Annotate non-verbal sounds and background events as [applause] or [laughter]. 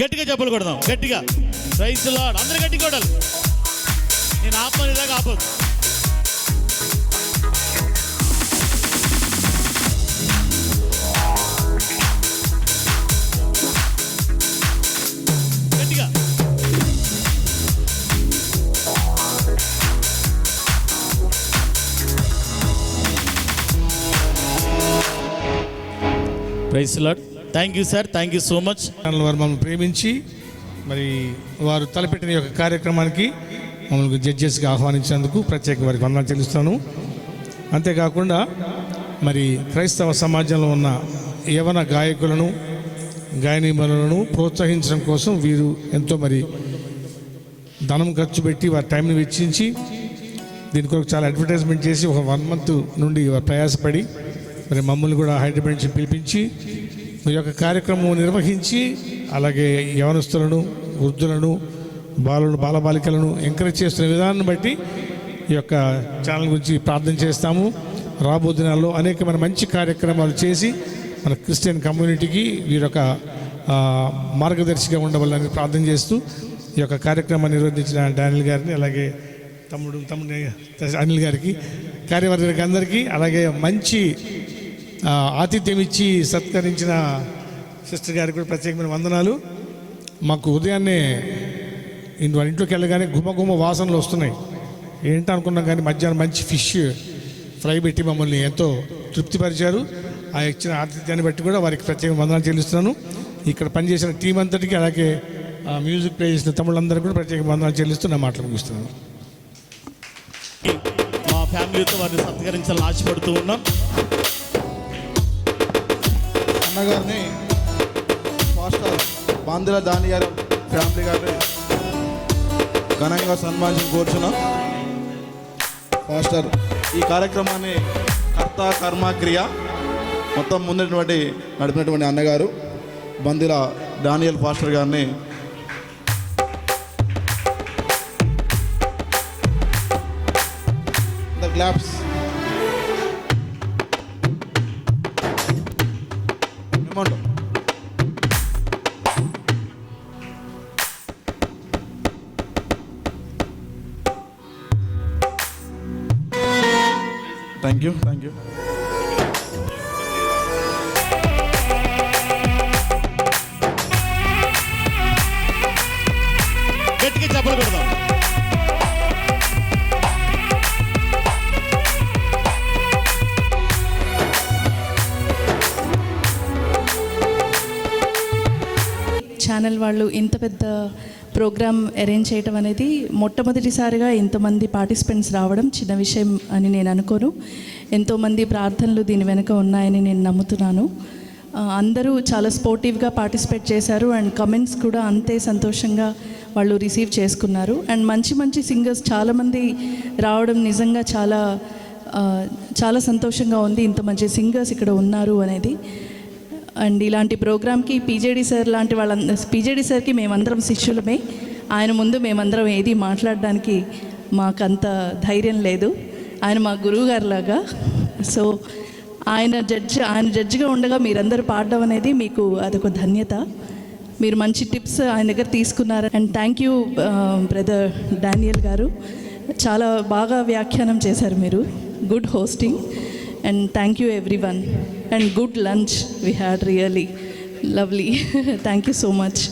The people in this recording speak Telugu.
గట్టిగా చెప్పులు కొడదాం గట్టిగా. రైస్ లాడ్ అందరు గట్టి కొడాలి నేను ఆపని ఇలాగ ఆపదు గట్టిగా. Praise lord. Thank you sir thank you so much వారు మమ్మల్ని ప్రేమించి మరి వారు తలపెట్టిన యొక్క కార్యక్రమానికి మమ్మల్ని జడ్జెస్గా ఆహ్వానించినందుకు ప్రత్యేక వారికి వందనాలు చెల్లిస్తాను అంతేకాకుండా మరి క్రైస్తవ సమాజంలో ఉన్న యవన గాయకులను గాయనీమణులను ప్రోత్సహించడం కోసం వీరు ఎంతో మరి ధనం ఖర్చు పెట్టి వారి టైంని వెచ్చించి దీని కొరకు చాలా అడ్వర్టైజ్మెంట్ చేసి ఒక వన్ మంత్ నుండి ప్రయాసపడి మరి మమ్మల్ని కూడా హైదరాబాద్ నుంచి పిలిపించి ఈ యొక్క కార్యక్రమం నిర్వహించి అలాగే యవనస్తులను వృద్ధులను బాలను బాలబాలికలను ఎంకరేజ్ చేస్తున్న విధానాన్ని బట్టి ఈ యొక్క ఛానల్ గురించి ప్రార్థన చేస్తాము. రాబో దినాల్లో అనేకమైన మంచి కార్యక్రమాలు చేసి మన క్రిస్టియన్ కమ్యూనిటీకి వీరొక మార్గదర్శిగా ఉండవాలని ప్రార్థన చేస్తూ ఈ యొక్క కార్యక్రమాన్ని నిర్వహించిన డానిల్ గారిని అలాగే తమ్ముడు తమ్ముడు అనిల్ గారికి కార్యవర్గానికి అందరికీ అలాగే మంచి ఆతిథ్యం ఇచ్చి సత్కరించిన సిస్టర్ గారికి కూడా ప్రత్యేకమైన వందనాలు. మాకు ఉదయాన్నే ఇంటి వాళ్ళ ఇంట్లోకి వెళ్ళగానే గుమ వాసనలు వస్తున్నాయి. ఏంటి అనుకున్నాం కానీ మధ్యాహ్నం మంచి ఫిష్ ఫ్రై పెట్టి మమ్మల్ని ఎంతో తృప్తిపరిచారు. ఆ ఇచ్చిన ఆతిథ్యాన్ని బట్టి కూడా వారికి ప్రత్యేక వందనాలు చెల్లిస్తున్నాను. ఇక్కడ పనిచేసిన టీం అంతటికి అలాగే మ్యూజిక్ ప్లే చేసిన తమ్ముళ్ళందరికీ కూడా ప్రత్యేక వందనాలు చెల్లిస్తూ నా మాటలు ముగిస్తున్నాను. మా ఫ్యామిలీతో వారిని సత్కరించాలని ఆశపడుతూ ఉన్నాం. అన్నగారిని మాస్టర్ బాందిల దాని గారు ఫ్యామిలీ గారిని ఘనంగా సన్మానించి కోరుచున్నాం. మాస్టర్ ఈ కార్యక్రమాన్ని కర్త కర్మ క్రియ మొత్తం ముందున్నటువంటి నడిపినటువంటి అన్నగారు బందిల డానియల్ పాస్టర్ గారిని the thank you thank you channel వాళ్ళు ఇంత పెద్ద ప్రోగ్రామ్ అరేంజ్ చేయటం అనేది మొట్టమొదటిసారిగా ఇంతమంది పార్టిసిపెంట్స్ రావడం చిన్న విషయం అని నేను అనుకోను. ఎంతోమంది ప్రార్థనలు దీని వెనుక ఉన్నాయని నేను నమ్ముతున్నాను. అందరూ చాలా స్పోర్టివ్గా పార్టిసిపేట్ చేశారు అండ్ కమెంట్స్ కూడా అంతే సంతోషంగా వాళ్ళు రిసీవ్ చేసుకున్నారు. అండ్ మంచి మంచి సింగర్స్ చాలామంది రావడం నిజంగా చాలా చాలా సంతోషంగా ఉంది. ఇంత మంచి సింగర్స్ ఇక్కడ ఉన్నారు అనేది. అండ్ ఇలాంటి ప్రోగ్రామ్కి పీజేడి సార్ లాంటి వాళ్ళ పీజేడి సార్కి మేమందరం శిష్యులమే. ఆయన ముందు మేమందరం ఏది మాట్లాడడానికి మాకంత ధైర్యం లేదు. ఆయన మా గురువు లాగా సో ఆయన జడ్జ్ ఆయన జడ్జిగా ఉండగా మీరందరూ పాడడం అనేది మీకు అదొక ధన్యత. మీరు మంచి టిప్స్ ఆయన దగ్గర తీసుకున్నారు. And thank you brother Daniel garu. చాలా బాగా వ్యాఖ్యానం చేశారు మీరు. Good hosting. And thank you, everyone. And good lunch we had, really. Lovely. [laughs] thank you so much.